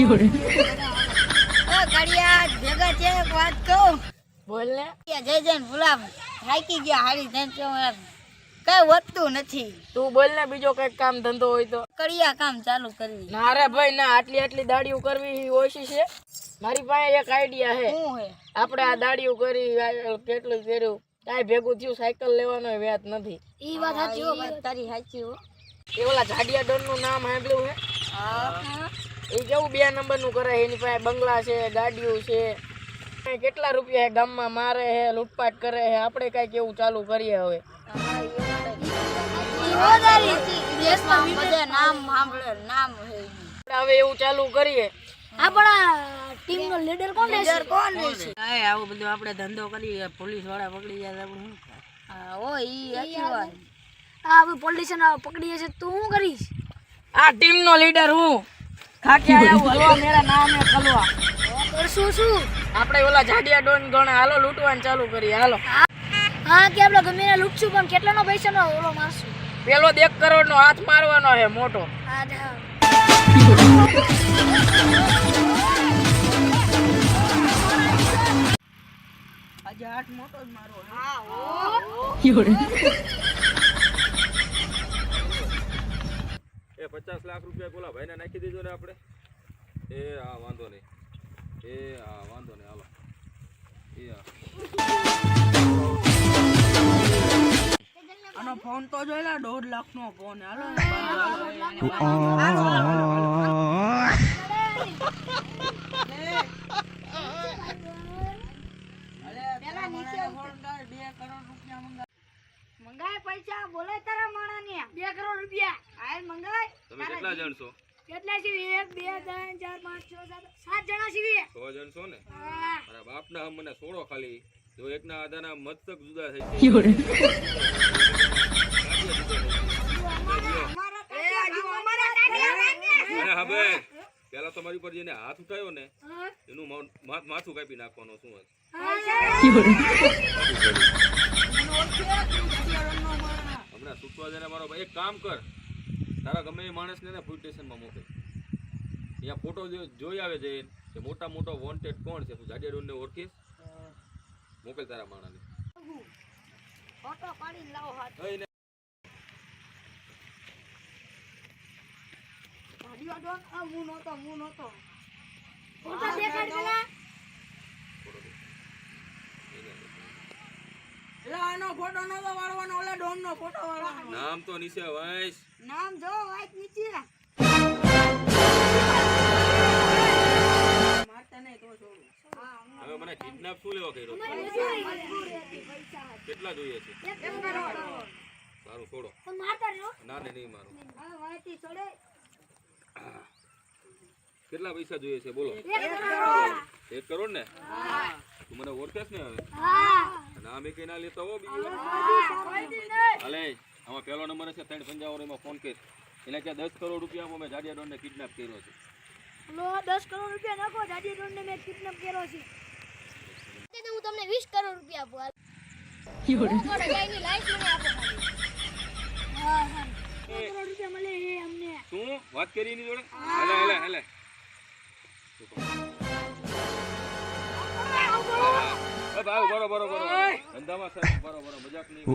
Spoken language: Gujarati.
ઓ કડિયા ભેગા છે એક વાત કહું? બોલ. ને જય જૈન ભૂલા થાકી ગયા હારી જૈન એમ? કઈ વધતું નથી. તું બોલ ને બીજો કંઈક કામ ધંધો હોય તો. કડિયા કામ ચાલુ કરવી. ના રે ભાઈ ના આટલી આટલી દાડીઓ કરવી ઓછી છે. મારી પાસે એક આઈડિયા છે. શું હે? આપણે આ દાડીઓ કરી કેટલું કર્યું? કાંઈ ભેગું થયું સાયકલ લેવાનો વ્યાજ નથી. ઈ વાત સાચી હો તારી સાચી હો. એ ઓલા જાડિયા ડોનનું નામ સાંભળ્યું હે હા. એ કેવું બે નંબરનું કરે એની પાસે બંગલા છે ગાડીઓ છે. કાંઈ કેટલા રૂપિયા હે ગામમાં મારે હે લૂંટપાટ કરે હે આપણે કાંઈક એવું ચાલુ કરીએ હવે. હવે એવું ચાલુ કરીએ. આપણા ટીમ નો લીડર કોણ રહેશે કોણ રહેશે કાંઈ આવું બધું આપણે ધંધો કરીએ પોલીસવાળા પકડી જાય આપણે શું હા ઓ ઈ સાચી વાત. આ હવે પોલિટિશિયન પકડીએ છે તું શું કરીશ? આ ટીમ નો લીડર હું? ખાકી આવું હલવા મેરા નામ હે ખલવા કરશું શું આપણે ઓલા જાડિયા ડોન ગણે હાલો લૂંટવાનું ચાલુ કરીએ હાલો. હા કે આપણે ગમે એને લૂંટશું પણ કેટલાનો પૈસાનો ઓલો મારશું? પેલો એક કરોડ નો હાથ મારવાનો છે મોટો. હા હા. આજે આઠ મોટો જ મારો એ પચાસ લાખ રૂપિયા પેલા ભાઈને નાખી દીધો ને આપણે. એ હા વાંધો નહીં. એ હા વાંધો નહીં હાલો. એ હા આનો ફોન તો જોયેલા દોઢ લાખનો ફોન હાલો. મંગાય પૈસા બોલે તારા માણા ને બે કરોડ રૂપિયા. હાલ મંગાય. તમે કેટલા જણ છો? કેટલા સીવી એક બે ત્રણ ચાર પાંચ છ સાત સાત જણા સીવી સો જણ છો ને? મારા બાપ ના મને છોડો ખાલી. જો એકના આધાના મસ્તક જુદા થઈ જાય હવે પેલા તમારી ઉપર જેને હાથ ઉઠાયો ને એનું માથું કાપી નાખવાનું શું હતું જઈને મારો એક કામ કર. તારા ગમે એ માણસને ને પોલીસ સ્ટેશનમાં મોકલ. અહીંયા ફોટો જોઈ આવે છે કે મોટા મોટો વોન્ટેડ કોણ છે? તું જાડિયા ડોનને ઓળખીશ? મોકલ તારા માણસને ફોટો પાડીને લાવો હાથ. આ હું નહોતો હું નહોતો. ફોટા દેખાડ પેલા. આનો ફોટો વાળવાનો ઓલા ડોમ નો ફોટો વાળવાનો. નામ તો નીચે વાંચ નામ જો વાઈટ નીચે. મારતા નહીં તો છોડું હવે મને કિડનેપ શું લેવા કર્યો કેટલા જોઈએ છે? સારું છોડો. મારતા રહ્યો? ના નહીં મારો. હવે વાઈટ છોડે. કેટલા પૈસા જોઈએ છે? બોલો. એક કરોડ. ને? તું મને ઓળખેસ ને હવે? નામ અને કઈ ના લેતા હો બીજું હાલે આમાં પહેલો નંબર છે ત્રણ પંજાવર એમાં ફોન કરીશ એને કે દસ કરોડ રૂપિયા મેં જાડિયા ડોનને કિડનેપ કર્યો છે. લો દસ કરોડ રૂપિયા નાખો જાડિયા ને મેં કિડનેપ કર્યો છે. હું તમને વીસ કરોડ રૂપિયા આપું હાલ. હું કોને ગાયની લાઈફ મને આપો ખાલી. હા હા. સો કરોડ રૂપિયા મળે એ અમને. શું? વાત કરી એની જોડે? હેલે હેલે હેલે. ભાઈ બરોબર બરોબર બરો ધંધામાં સાહેબ બરોબર બરો મજાક નહીં.